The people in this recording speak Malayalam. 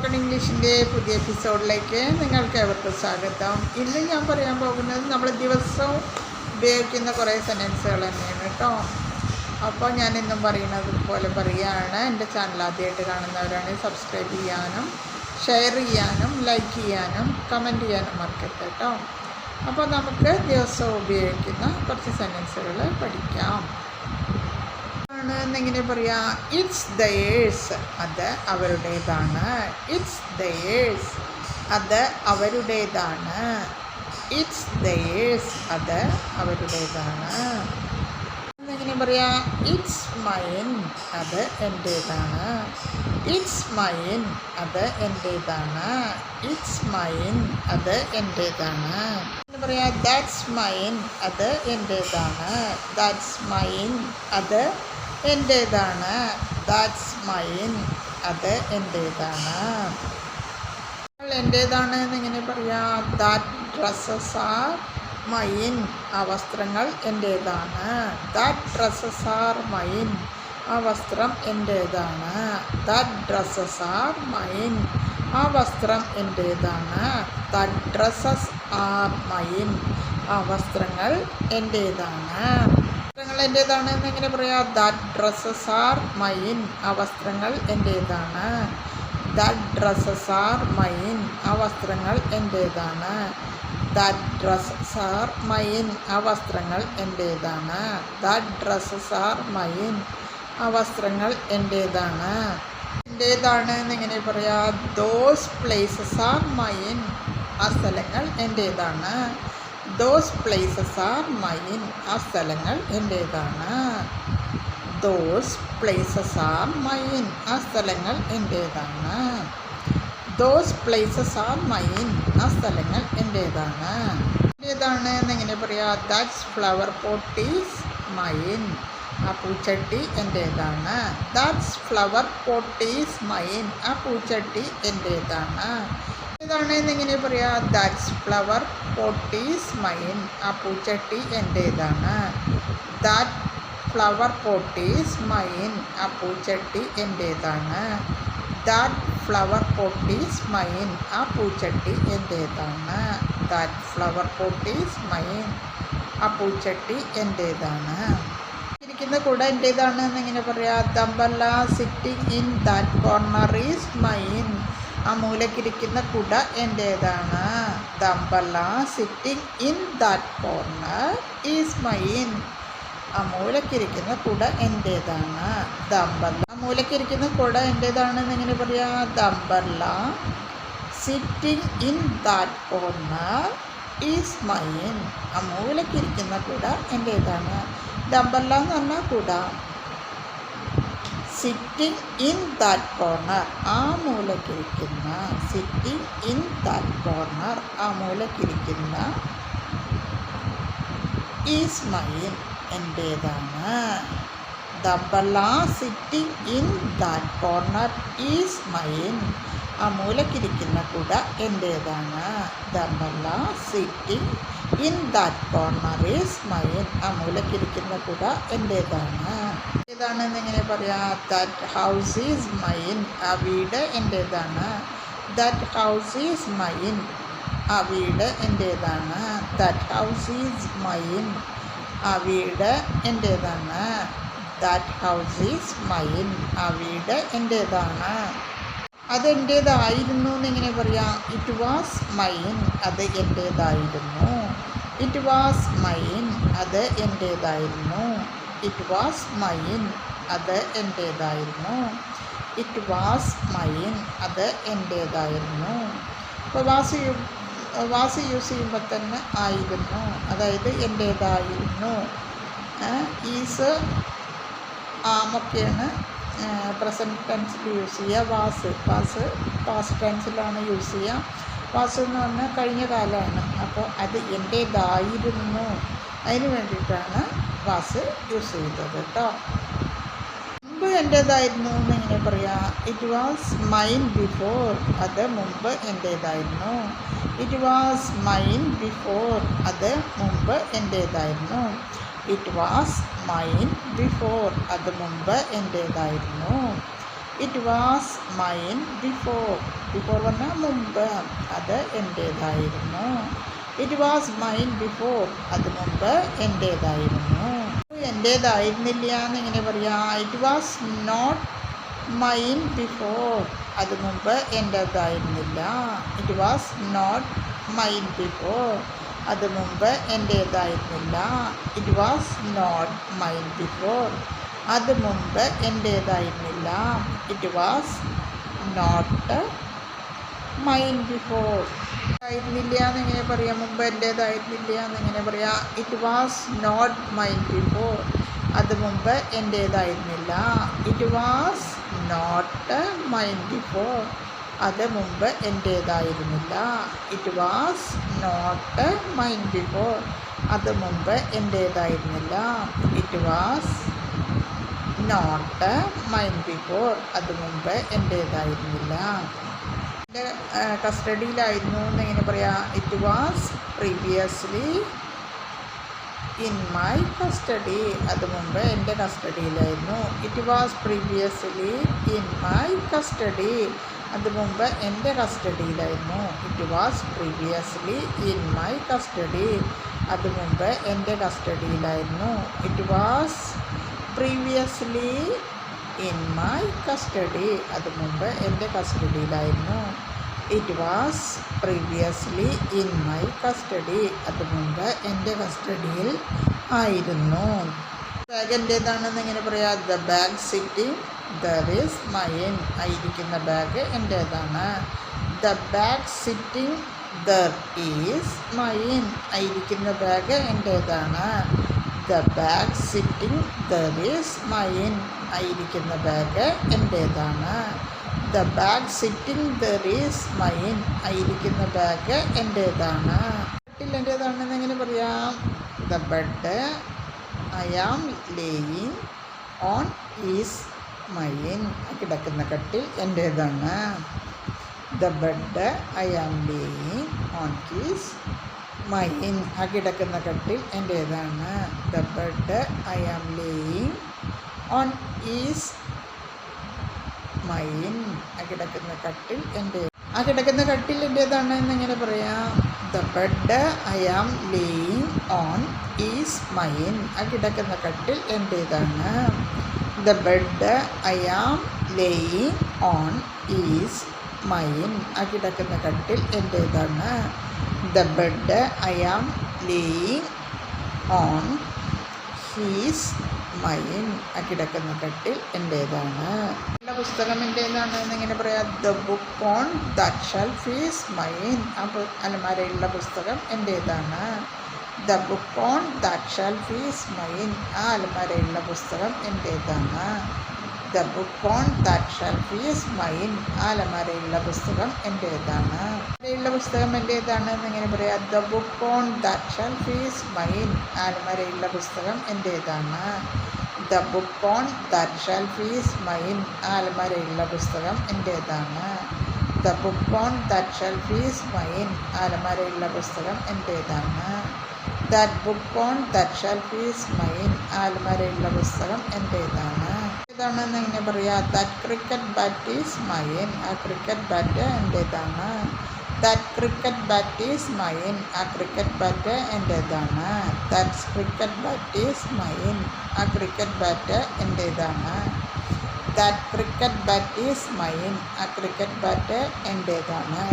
സ്പോക്കൺ ഇംഗ്ലീഷിന്റെ പുതിയ എപ്പിസോഡിലേക്ക് നിങ്ങൾക്ക് ഏവർക്കും സ്വാഗതം. ഇന്ന് ഞാൻ പറയാൻ പോകുന്നത് നമ്മൾ ദിവസവും ഉപയോഗിക്കുന്ന കുറേ സെന്റൻസുകൾ തന്നെയാണ് കേട്ടോ. അപ്പോൾ ഞാൻ ഇന്നും പറയുന്നത് പോലെ പറയുകയാണ്. എന്റെ ചാനൽ ആദ്യമായിട്ട് കാണുന്നവരാണെങ്കിൽ സബ്സ്ക്രൈബ് ചെയ്യാനും ഷെയർ ചെയ്യാനും ലൈക്ക് ചെയ്യാനും കമന്റ് ചെയ്യാനും മറക്കരുത് കേട്ടോ. അപ്പോൾ നമുക്ക് ദിവസവും ഉപയോഗിക്കുന്ന കുറച്ച് സെന്റൻസുകൾ പഠിക്കാം. എന്നിങ്ങനെ പറയാ ഇറ്റ്സ് ദയേഴ്സ് അത് അവരുടേതാണ്. ഇറ്റ്സ് ദയേഴ്സ് അത് അവരുടേതാണ്. ഇറ്റ്സ് ദയേഴ്സ് അത് അവരുടേതാണ്. എന്നെങ്ങനെ പറയാ ഇറ്റ്സ് മൈൻ അത് എന്റേതാണ് ഇറ്റ്സ് മൈൻ അത് എന്റേതാണ് ഇറ്റ്സ് മൈൻ അത് എന്റേതാണ് പറയാ ദാറ്റ്സ് മൈൻ അത് എന്റേതാണ് ദാറ്റ്സ് മൈൻ അത് എന്റേതാണ് ദാറ്റ്സ് മൈൻ അത് എന്റേതാണ് എന്റേതാണ് എന്നിങ്ങനെ പറയാ ദാറ്റ് ഡ്രസ്സസ് ആർ മൈൻ ആ വസ്ത്രങ്ങൾ എന്റേതാണ് ദാറ്റ് ഡ്രസ്സസ് ആർ മൈൻ ആ വസ്ത്രം എന്റേതാണ് ദാറ്റ് ഡ്രസ്സസ് ആർ മൈൻ ആ വസ്ത്രം എന്റേതാണ് ദാറ്റ് ഡ്രസ്സസ് ആർ മൈൻ ആ വസ്ത്രങ്ങൾ എന്റേതാണ് വസ്ത്രങ്ങൾ എന്റേതാണ് എന്ന് എങ്ങനെ പറയാം ദാറ്റ് ഡ്രസ്സസ് ആർ മൈൻ ആ വസ്ത്രങ്ങൾ എന്റേതാണ്. ദാറ്റ് ഡ്രസ്സസ് ആർ മൈൻ ആ വസ്ത്രങ്ങൾ എന്റേതാണ്. ദാറ്റ് ഡ്രസ്സസ് ആർ മൈൻ ആ വസ്ത്രങ്ങൾ എന്റേതാണ്. ദാറ്റ് ഡ്രസ്സസ് ആർ മൈൻ ആ വസ്ത്രങ്ങൾ എന്റേതാണ്. എന്റേതാണ് എന്നെങ്ങനെ പറയാം ദോസ് പ്ലേസസ് ആർ മൈൻ ആ സ്ഥലങ്ങൾ എന്റേതാണ്. ദോസ് പ്ലേസസ് ആർ മൈൻ ആ സ്ഥലങ്ങൾ എന്റേതാണ് ദോസ് പ്ലേസസ് ആർ മൈൻ ആ സ്ഥലങ്ങൾ എന്റേതാണ് ദോസ് പ്ലേസസ് ആർ മൈൻ ആ സ്ഥലങ്ങൾ എന്റേതാണ് എന്റേതാണ് എന്നെങ്ങനെ പറയാ that's flower pot is mine ആ പൂച്ചട്ടി എന്റേതാണ് that's flower pot is mine ആ പൂച്ചട്ടി എന്റേതാണ് ഇതാണ് എന്നിങ്ങനെ പറയാ? That's flower pot is mine ആ പൂച്ചട്ടി എന്റേതാണ് that flower pot is mine ആ പൂച്ചട്ടി എന്റേതാണ് that flower pot is mine ആ പൂച്ചട്ടി എന്റേതാണ് that flower pot is mine ആ പൂച്ചട്ടി എന്റേതാണ് ഇരിക്കുന്ന കൂടെ എന്റേതാണ് എന്നിങ്ങനെ പറയാ? The umbrella sitting in that corner is mine ആ മൂലക്കിരിക്കുന്ന കുട എന്റേതാണ് the umbrella sitting in that corner is mine ആ മൂലക്കിരിക്കുന്ന കുട എന്റേതാണ് ദമ്പല്ല ആ മൂലക്കിരിക്കുന്ന കുട എന്റേതാണെന്ന് എങ്ങനെ പറയാ? The umbrella sitting in that corner is mine ആ മൂലക്കിരിക്കുന്ന കുട എന്റേതാണ് ദമ്പല്ല എന്ന് പറഞ്ഞാൽ കുട. സിറ്റിംഗ് ഇൻ ദാറ്റ് കോർണർ ആ മൂലക്കിരിക്കുന്ന സിറ്റിംഗ് ഇൻ ദാറ്റ് കോർണർ ആ മൂലക്കിരിക്കുന്ന is mine എന്റേതാണ് the umbrella sitting in that corner is mine ആ മൂലക്കിരിക്കുന്ന കുട എന്റേതാണ് the umbrella sitting in that corner is mine ആ മൂലക്കിരിക്കുന്ന കുട എന്റേതാണ് ഏതാണെന്ന് എങ്ങനെ പറയാം ദാറ്റ് ഹൗസ് ഈസ് മൈൻ. ആ വീട് എന്റേതാണ് ദാറ്റ് ഹൗസ് ഈസ് മൈൻ. ആ വീട് എന്റേതാണ് ദാറ്റ് ഹൗസ് ഈസ് മൈൻ. ആ വീട് എന്റേതാണ് ദാറ്റ് ഹൗസ് ഈസ് മൈൻ. ആ വീട് എന്റേതാണ് അതെന്റേതായിരുന്നു എന്നിങ്ങനെ പറയാം ഇറ്റ് വാസ് മൈൻ അത് എന്റേതായിരുന്നു. ഇറ്റ് വാസ് മൈൻ അത് എന്റേതായിരുന്നു. ഇറ്റ് വാസ് മൈൻ അത് എന്റേതായിരുന്നു. ഇറ്റ് വാസ് മൈൻ അത് എന്റേതായിരുന്നു. അപ്പോൾ വാസ് വാസ് യൂസ് ചെയ്യുമ്പോൾ തന്നെ ആയിരുന്നു അതായത് എന്റേതായിരുന്നു. ഈസ് ആമൊക്കെയാണ് പ്രസന്റ് ടെൻസിൽ യൂസ് ചെയ്യുക. വാസ് വാസ് പാസ്റ്റ് ടെൻസിലാണ് യൂസ് ചെയ്യുക. വാസ് എന്ന് പറഞ്ഞാൽ കഴിഞ്ഞ കാലമാണ്. അപ്പോൾ അത് എന്റേതായിരുന്നു അതിന് വേണ്ടിയിട്ടാണ് വാസ് യൂസ് ചെയ്തത് കേട്ടോ. മുമ്പ് എന്റേതായിരുന്നു എന്ന് എങ്ങനെ പറയാം. ഇറ്റ് വാസ് മൈൻ ബിഫോർ അത് മുമ്പ് എന്റേതായിരുന്നു ഇറ്റ് വാസ് മൈൻ ബിഫോർ അത് മുമ്പ് എന്റേതായിരുന്നു ഇറ്റ് വാസ് മൈൻ ബിഫോർ അത് മുമ്പ് എന്റേതായിരുന്നു it was mine before before പറഞ്ഞാൽ മുമ്പ്. അത് എന്റേതായിരുന്നു ഇറ്റ് വാസ് മൈൻ ബിഫോർ അത് മുമ്പ് എന്റേതായിരുന്നു എന്റേതായിരുന്നില്ല എന്ന് ഇങ്ങനെ പറയാം. It was not mine before അത് മുമ്പ് എന്റേതായിരുന്നില്ല it was not mine before അത് മുമ്പ് എന്റേതായിരുന്നില്ല it was not mine before അത് മുമ്പ് എന്റേതായിരുന്നില്ല it was not mine before ആയിരുന്നില്ല എന്നെങ്ങനെ പറയാം. മുമ്പ് എന്റേതായിരുന്നില്ല എന്നെങ്ങനെ പറയാം. It was not mine before അത് മുമ്പ് എന്റേതായിരുന്നില്ല it was not mine before അത് മുമ്പ് എന്റേതായിരുന്നില്ല. It was not mine before അത് മുമ്പ് എന്റേതായിരുന്നില്ല. It was not mine before അത് മുമ്പ് എന്റേതായിരുന്നില്ല. എന്റെ കസ്റ്റഡിയിലായിരുന്നു എന്നെങ്ങനെ പറയാം it was previously in my custody അത് മുമ്പ് എന്റെ കസ്റ്റഡിയിലായിരുന്നു. It was previously in my custody അത് മുമ്പ് എന്റെ കസ്റ്റഡിയിലായിരുന്നു. It was previously in my custody അത് മുമ്പ് എന്റെ കസ്റ്റഡിയിലായിരുന്നു. It was previously in my custody അത് മുമ്പ് എന്റെ കസ്റ്റഡിയിലായിരുന്നു. It was previously in my custody അത് മുമ്പ് എന്റെ കസ്റ്റഡിയിൽ ആയിരുന്നു. ബാഗ് എന്റേതാണെന്ന് എങ്ങനെ പറയാം? The bag sitting there mine ആയിരിക്കുന്ന bag എന്റേതാണ് the bag sitting there is mine ആയിരിക്കുന്ന bag എന്റേതാണ് the bag sitting there is mine ആയിരിക്കുന്ന bag എന്റേതാണ് the bag sitting there is mine ആയിരിക്കുന്ന ബാഗ് എന്റേതാണ് കട്ടിൽ എന്റേതാണെന്ന് എങ്ങനെ പറയാം? The bed I am laying on is mine കിടക്കുന്ന കട്ടിൽ എന്റേതാണ് the bed I am laying on is. Mine ആ കിടക്കുന്ന കട്ടിൽ എന്റേതാണ് the bed I am laying on is mine ആ കിടക്കുന്ന കട്ടിൽ എന്റെ ആ കിടക്കുന്ന കട്ടിൽ എന്റേതാണ് എന്നിങ്ങനെ പറയാം. The bed I am laying on is mine ആ കിടക്കുന്ന കട്ടിൽ എന്റേതാണ് the bed I am laying on is mine ആ കിടക്കുന്ന കട്ടിൽ എന്റേതാണ് the bed I am laying on is mine ആ കിടക്കുന്ന കട്ടിൽ എന്റേതാണ് എന്റെ പുസ്തകം എന്റേതാണ് എന്നിങ്ങനെ പറയാം. The book on that shelf is mine ആ അലമാരയിലുള്ള പുസ്തകം എന്റേതാണ് the book on that shelf is mine ആ അലമാരയിലുള്ള പുസ്തകം എന്റേതാണ് the book on that shelf is mine ആ അലമാരയിലുള്ള പുസ്തകം എന്റേതാണ് അലമാരയിലുള്ള പുസ്തകം എന്റേതാണ് എന്നിങ്ങനെ പറയാം. The book on that shelf is mine ആ അലമാരയിലുള്ള പുസ്തകം എന്റേതാണ് the book on that shelf is mine ആ അലമാരയിലുള്ള പുസ്തകം എന്റേതാണ് the book on that shelf is mine ആ അലമാരയിലുള്ള പുസ്തകം എന്റേതാണ് that book on that shelf is mine ആ അലമാരയിലുള്ള പുസ്തകം എന്റേതാണ് ഏതാണെന്ന് ഇങ്ങനെ പറയാം? That cricket bat is mine ആ cricket bat എന്റേതാണ് that cricket bat is mine ആ cricket bat എന്റേതാണ് that's cricket bat is mine ആ cricket bat എന്റേതാണ് that cricket bat is mine ആ ക്രിക്കറ്റ് ബാറ്റ് എന്റേതാണ്